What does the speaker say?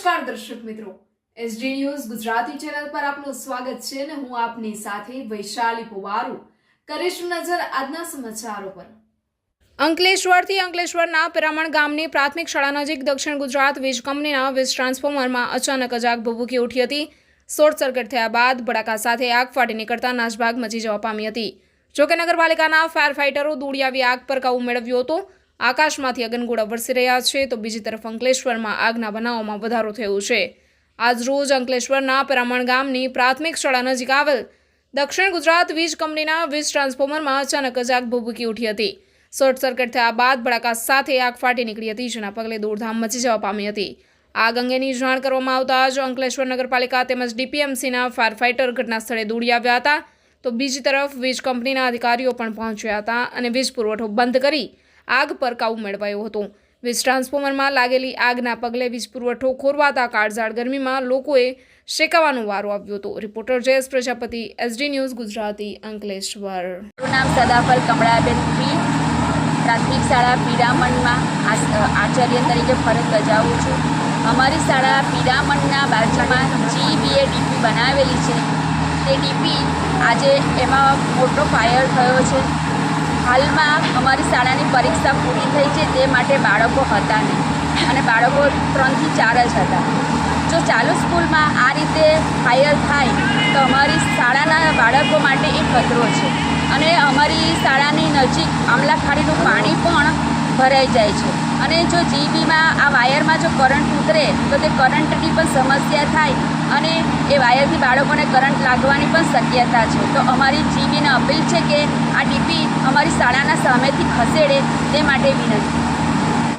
નમસ્કાર દર્શક મિત્રો. એસડી ન્યૂઝ ગુજરાતી ચેનલ પર આપનું સ્વાગત છે અને હું આપની સાથે વૈશાલી પુવારુ. કરીશું નજર આજના સમાચારો પર. અંકલેશ્વરથી અંકલેશ્વરના પિરામણ ગામની પ્રાથમિક શાળા નજીક દક્ષિણ ગુજરાત વીજ કંપનીના વીજ ટ્રાન્સફોર્મરમાં અચાનક જ આગ ભભૂકી ઉઠી હતી. શોર્ટ સર્કિટ થયા બાદ ભડાકા સાથે આગ ફાટી નીકળતા નાશભાગ મચી જવા પામી હતી. જોકે નગરપાલિકાના ફાયર ફાઇટરો દોડી આવી આગ પર કાબુ મેળવ્યો હતો. આકાશમાંથી અગનગોળા વરસી રહ્યા છે તો બીજી તરફ અંકલેશ્વરમાં આગના બનાવોમાં વધારો થયો છે. આજરોજ અંકલેશ્વરના પરામણ ગામની પ્રાથમિક શાળા નજીક આવેલ દક્ષિણ ગુજરાત વીજ કંપનીના વીજ ટ્રાન્સફોર્મરમાં અચાનક જ આગ ભભૂકી ઉઠી હતી. શોર્ટ સર્કિટ થયા બાદ ભડાકા સાથે આગ ફાટી નીકળી હતી, જેના પગલે દોડધામ મચી જવા પામી હતી. આગ અંગેની જાણ કરવામાં આવતા જ અંકલેશ્વર નગરપાલિકા તેમજ ડીપીએમસીના ફાયર ફાઇટર ઘટના સ્થળે દોડી આવ્યા હતા. તો બીજી તરફ વીજ કંપનીના અધિકારીઓ પણ પહોંચ્યા હતા અને વીજ પુરવઠો બંધ કરી આગ પર કાબુ મેળવાયો હતો. વીજ ટ્રાન્સફોર્મરમાં લાગેલી આગના પગલે વીજ પુરવઠો ખોરવાતા કાળઝાળ ગરમીમાં લોકોએ શેકાવાનો વારો આવ્યો હતો. Reporter Jayesh Prajapati, SD news Gujarati, Ankleshwar. નામ સદાફલ કમળાબેન પ્રાથમિક શાળા પીરામણમાં આચાર્ય તરીકે ફરજ બજાવું છું. અમારી શાળા પીરામણના બાજુમાં જીબીએ ડીપી બનાવેલી છે. તે ડીપી આજે એમાં મોટો ફાયર થયો છે. હાલમાં અમારી શાળાની પરીક્ષા પૂરી થઈ છે, તે માટે બાળકો હતા નહીં. અને બાળકો ત્રણથી ચાર જ હતા. જો ચાલુ સ્કૂલમાં આ રીતે ફાયર થાય, તો અમારી શાળાના બાળકો માટે એ ખતરો છે. અને અમારી શાળાની નજીક આમલાખાડીનું પાણી પણ ભરાઈ જાય છે. અને જો જીબીમાં આ વાયરમાં જો કરંટ ઉતરે, તો તે કરંટની પણ સમસ્યા થાય અને એ વાયરથી બાળકોને કરંટ લાગવાની પણ શક્યતા છે. તો અમારી જીબીને અપીલ છે કે આ ડીપી અમારી શાળાના સામેથી ખસેડે તે માટે વિનંતી.